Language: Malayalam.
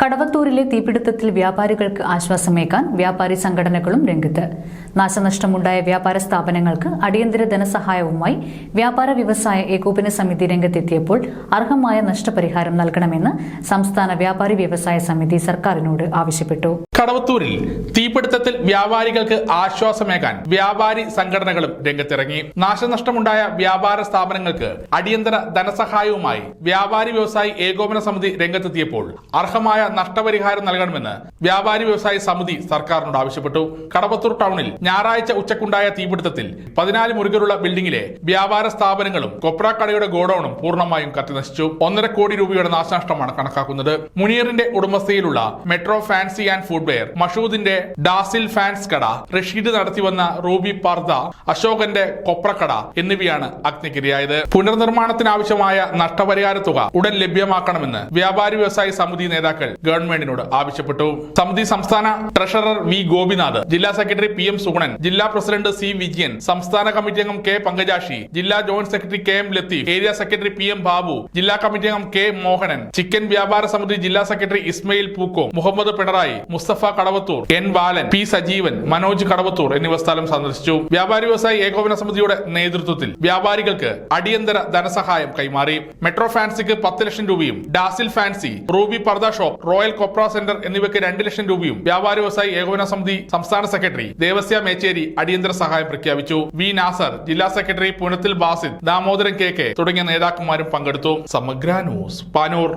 കടവത്തൂരിലെ തീപിടുത്തത്തിൽ വ്യാപാരികൾക്ക് ആശ്വാസമേകാൻ വ്യാപാരി സംഘടനകളും രംഗത്ത്. നാശനഷ്ടമുണ്ടായ വ്യാപാര സ്ഥാപനങ്ങൾക്ക് അടിയന്തര ധനസഹായവുമായി വ്യാപാര വ്യവസായ ഏകോപന സമിതി രംഗത്തെത്തിയപ്പോൾ അർഹമായ നഷ്ടപരിഹാരം നൽകണമെന്ന് സംസ്ഥാന വ്യാപാരി വ്യവസായ സമിതി സർക്കാരിനോട് ആവശ്യപ്പെട്ടു. കടവത്തൂരിൽ തീപിടുത്തത്തിൽ വ്യാപാരികൾക്ക് ആശ്വാസമേകാൻ വ്യാപാരി സംഘടനകളും രംഗത്തിറങ്ങി. നാശനഷ്ടമുണ്ടായ വ്യാപാര സ്ഥാപനങ്ങൾക്ക് അടിയന്തര ധനസഹായവുമായി വ്യാപാരി വ്യവസായി ഏകോപന സമിതി രംഗത്തെത്തിയപ്പോൾ അർഹമായ നഷ്ടപരിഹാരം നൽകണമെന്ന് വ്യാപാരി വ്യവസായ സമിതി സർക്കാരിനോട് ആവശ്യപ്പെട്ടു. കടവത്തൂർ ടൗണിൽ ഞായറാഴ്ച ഉച്ചക്കുണ്ടായ തീപിടുത്തത്തിൽ പതിനാല് മുറികളുള്ള ബിൽഡിംഗിലെ വ്യാപാര സ്ഥാപനങ്ങളും കൊപ്ര കടയുടെ ഗോഡൌണും പൂർണമായും കത്തിനശിച്ചു. ഒന്നര കോടി രൂപയുടെ നാശനഷ്ടമാണ് കണക്കാക്കുന്നത്. മുനീറിന്റെ ഉടമസ്ഥയിലുള്ള മെട്രോ ഫാൻസി ആൻഡ് ഫുഡ്വെയർ മഷൂദിന്റെ ഡാസിൽ ഫാൻസ് കട റഷീദ് നടത്തിവന്ന റൂബി പർദ അശോകന്റെ കൊപ്രക്കട എന്നിവയാണ് അഗ്നിക്കിരയായത്. പുനർനിർമ്മാണത്തിനാവശ്യമായ നഷ്ടപരിഹാര തുക ഉടൻ ലഭ്യമാക്കണമെന്ന് വ്യാപാരി വ്യവസായ സമിതി നേതാക്കൾ ഗവൺമെന്റിനോട് ആവശ്യപ്പെട്ടു. സമിതി സംസ്ഥാന ട്രഷറർ വി ഗോപിനാഥ് ജില്ലാ സെക്രട്ടറി പി എം സുഗുണൻ ജില്ലാ പ്രസിഡന്റ് സി വിജയൻ സംസ്ഥാന കമ്മിറ്റി അംഗം കെ പങ്കജാക്ഷി ജില്ലാ joint secretary K M Latheef area secretary P M Babu ജില്ലാ കമ്മിറ്റി അംഗം കെ മോഹനൻ ചിക്കൻ വ്യാപാര സമിതി ജില്ലാ secretary Ismail Pookko Muhammad Pinarayi Musthafa Kadavathur N Balan P Sajeevan Manoj Kadavathur എന്നിവ സ്ഥലം സന്ദർശിച്ചു. വ്യാപാരി വ്യവസായി ഏകോപന സമിതിയുടെ നേതൃത്വത്തിൽ വ്യാപാരികൾക്ക് അടിയന്തര ധനസഹായം കൈമാറി. മെട്രോ ഫാൻസിക്ക് പത്ത് ലക്ഷം രൂപയും dazzle fancy ruby pardah shop royal copra centre എന്നിവയ്ക്ക് രണ്ട് ലക്ഷം രൂപയും വ്യാപാര വ്യവസായി ഏകോപന സമിതി സംസ്ഥാന സെക്രട്ടറി ദേവസ്യ മേച്ചേരി അടിയന്തര സഹായം പ്രഖ്യാപിച്ചു. വി നാസർ ജില്ലാ secretary Punathil Basid Damodaran K K തുടങ്ങിയ നേതാക്കന്മാരും പങ്കെടുത്തു. സമഗ്ര ന്യൂസ് പാനൂർ.